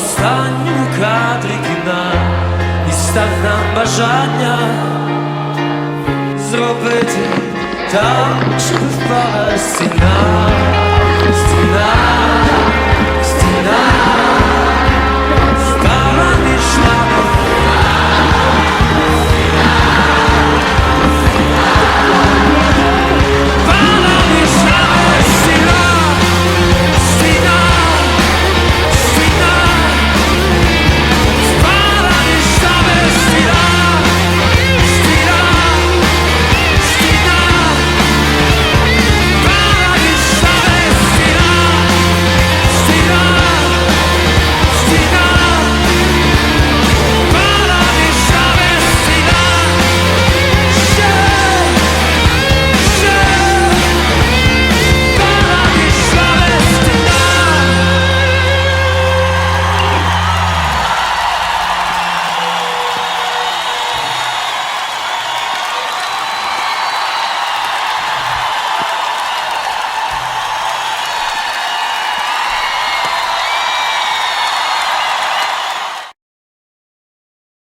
останньому кадрі кіна і став нам бажання зробити так, щоб впала стіна, стіна.